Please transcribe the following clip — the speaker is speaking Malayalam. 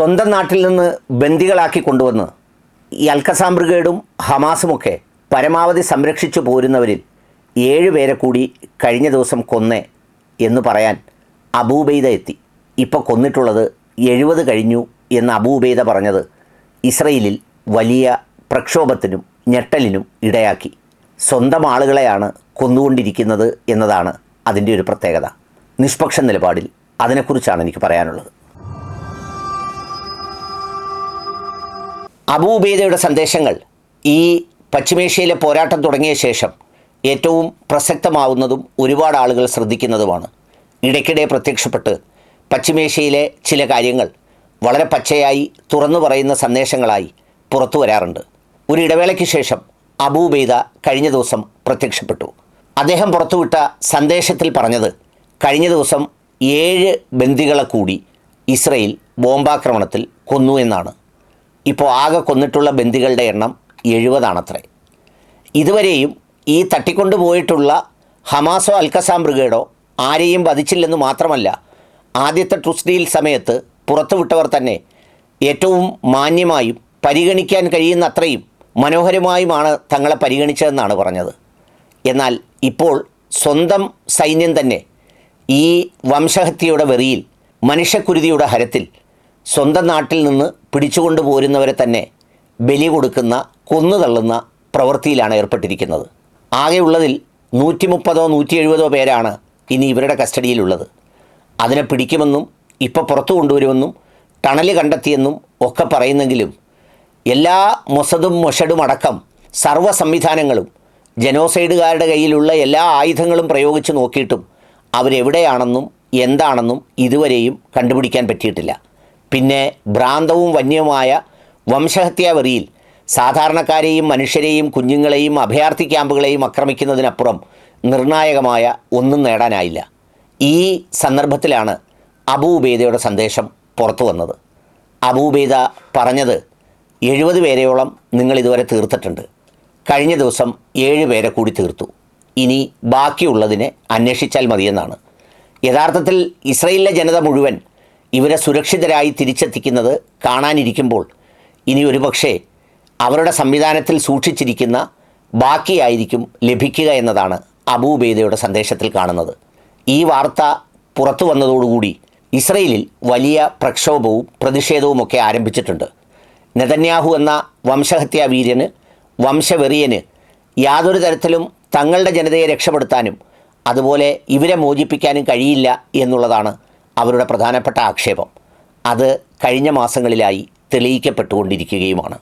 സ്വന്തം നാട്ടിൽ നിന്ന് ബന്ദികളാക്കി കൊണ്ടുവന്ന് ഈ അൽക്കസാം ബ്രിഗേഡും ഹമാസുമൊക്കെ പരമാവധി സംരക്ഷിച്ചു പോരുന്നവരിൽ ഏഴുപേരെ കൂടി കഴിഞ്ഞ ദിവസം കൊന്നേ എന്ന് പറയാൻ അബൂബൈദ എത്തി. ഇപ്പോൾ കൊന്നിട്ടുള്ളത് എഴുപത് കഴിഞ്ഞു എന്ന് അബൂബൈദ പറഞ്ഞത് ഇസ്രയേലിൽ വലിയ പ്രക്ഷോഭത്തിനും ഞെട്ടലിനും ഇടയാക്കി. സ്വന്തം ആളുകളെയാണ് കൊന്നുകൊണ്ടിരിക്കുന്നത് എന്നതാണ് അതിന്റെ ഒരു പ്രത്യേകത. നിഷ്പക്ഷ നിലപാടിൽ അതിനെക്കുറിച്ചാണ് എനിക്ക് പറയാനുള്ളത്. അബൂബേദയുടെ സന്ദേശങ്ങൾ ഈ പശ്ചിമേഷ്യയിലെ പോരാട്ടം തുടങ്ങിയ ശേഷം ഏറ്റവും പ്രസക്തമാവുന്നതും ഒരുപാട് ആളുകൾ ശ്രദ്ധിക്കുന്നതുമാണ്. ഇടയ്ക്കിടെ പ്രത്യക്ഷപ്പെട്ട് പശ്ചിമേഷ്യയിലെ ചില കാര്യങ്ങൾ വളരെ പച്ചയായി തുറന്നു പറയുന്ന സന്ദേശങ്ങളായി പുറത്തു വരാറുണ്ട്. ഒരു ഇടവേളയ്ക്ക് ശേഷം അബൂബേദ കഴിഞ്ഞ ദിവസം പ്രത്യക്ഷപ്പെട്ടു. അദ്ദേഹം പുറത്തുവിട്ട സന്ദേശത്തിൽ പറഞ്ഞത് കഴിഞ്ഞ ദിവസം ഏഴ് ബന്ദികളെ കൂടി ഇസ്രയേൽ ബോംബാക്രമണത്തിൽ കൊന്നു എന്നാണ്. ഇപ്പോൾ ആകെ കൊന്നിട്ടുള്ള ബന്ദികളുടെ എണ്ണം എഴുപതാണത്രേ. ഇതുവരെയും ഈ തട്ടിക്കൊണ്ടുപോയിട്ടുള്ള ഹമാസോ അൽക്കസാം ബ്രിഗേഡോ ആരെയും വധിച്ചില്ലെന്ന് മാത്രമല്ല ആദ്യത്തെ ട്രൂസ് ഡീൽ സമയത്ത് പുറത്തുവിട്ടവർ തന്നെ ഏറ്റവും മാന്യമായും പരിഗണിക്കാൻ കഴിയുന്ന അത്രയും മനോഹരമായുമാണ് തങ്ങളെ പരിഗണിച്ചതെന്നാണ് പറഞ്ഞത്. എന്നാൽ ഇപ്പോൾ സ്വന്തം സൈന്യം തന്നെ ഈ വംശഹത്യയുടെ വെറിയിൽ മനുഷ്യക്കുരുതിയുടെ ഹരത്തിൽ സ്വന്തം നാട്ടിൽ നിന്ന് പിടിച്ചുകൊണ്ടു പോരുന്നവരെ തന്നെ ബലി കൊടുക്കുന്ന കൊന്നു തള്ളുന്ന പ്രവൃത്തിയിലാണ് ഏർപ്പെട്ടിരിക്കുന്നത്. ആകെയുള്ളതിൽ നൂറ്റി മുപ്പതോ നൂറ്റി എഴുപതോ പേരാണ് ഇനി ഇവരുടെ കസ്റ്റഡിയിലുള്ളത്. അതിനെ പിടിക്കുമെന്നും ഇപ്പോൾ പുറത്തു കൊണ്ടുവരുമെന്നും ടണൽ കണ്ടെത്തിയെന്നും ഒക്കെ പറയുന്നെങ്കിലും എല്ലാ മൊസദും മൊഷഡും അടക്കം സർവ സംവിധാനങ്ങളും ജനോസൈഡുകാരുടെ കയ്യിലുള്ള എല്ലാ ആയുധങ്ങളും പ്രയോഗിച്ച് നോക്കിയിട്ടും അവരെവിടെയാണെന്നും എന്താണെന്നും ഇതുവരെയും കണ്ടുപിടിക്കാൻ പറ്റിയിട്ടില്ല. പിന്നെ ഭ്രാന്തവും വന്യവുമായ വംശഹത്യാവെറിയിൽ സാധാരണക്കാരെയും മനുഷ്യരെയും കുഞ്ഞുങ്ങളെയും അഭയാർത്ഥി ക്യാമ്പുകളെയും ആക്രമിക്കുന്നതിനപ്പുറം നിർണായകമായ ഒന്നും നേടാനായില്ല. ഈ സന്ദർഭത്തിലാണ് അബൂബേദയുടെ സന്ദേശം പുറത്തു വന്നത്. അബൂബേദ പറഞ്ഞത് എഴുപത് പേരെയോളം നിങ്ങൾ ഇതുവരെ തീർത്തിട്ടുണ്ട്. കഴിഞ്ഞ ദിവസം ഏഴ് പേരെ കൂടി തീർത്തു. ഇനി ബാക്കിയുള്ളതിനെ അന്വേഷിച്ചാൽ മതിയെന്നാണ്. യഥാർത്ഥത്തിൽ ഇസ്രയേലിലെ ജനത മുഴുവൻ ഇവരെ സുരക്ഷിതരായി തിരിച്ചെത്തിക്കുന്നത് കാണാനിരിക്കുമ്പോൾ ഇനി ഒരുപക്ഷേ അവരുടെ സംവിധാനത്തിൽ സൂക്ഷിച്ചിരിക്കുന്ന ബാക്കിയായിരിക്കും ലഭിക്കുക എന്നതാണ് അബൂബേദയുടെ സന്ദേശത്തിൽ കാണുന്നത്. ഈ വാർത്ത പുറത്തു വന്നതോടുകൂടി ഇസ്രയേലിൽ വലിയ പ്രക്ഷോഭവും പ്രതിഷേധവുമൊക്കെ ആരംഭിച്ചിട്ടുണ്ട്. നെതന്യാഹു എന്ന വംശഹത്യാ വീര്യന് വംശവെറിയന് യാതൊരു തരത്തിലും തങ്ങളുടെ ജനതയെ രക്ഷപ്പെടുത്താനും അതുപോലെ ഇവരെ മോചിപ്പിക്കാനും കഴിയില്ല എന്നുള്ളതാണ് അവരുടെ പ്രധാനപ്പെട്ട ആക്ഷേപം. അത് കഴിഞ്ഞ മാസങ്ങളിലായി തെളിയിക്കപ്പെട്ടുകൊണ്ടിരിക്കുകയുമാണ്.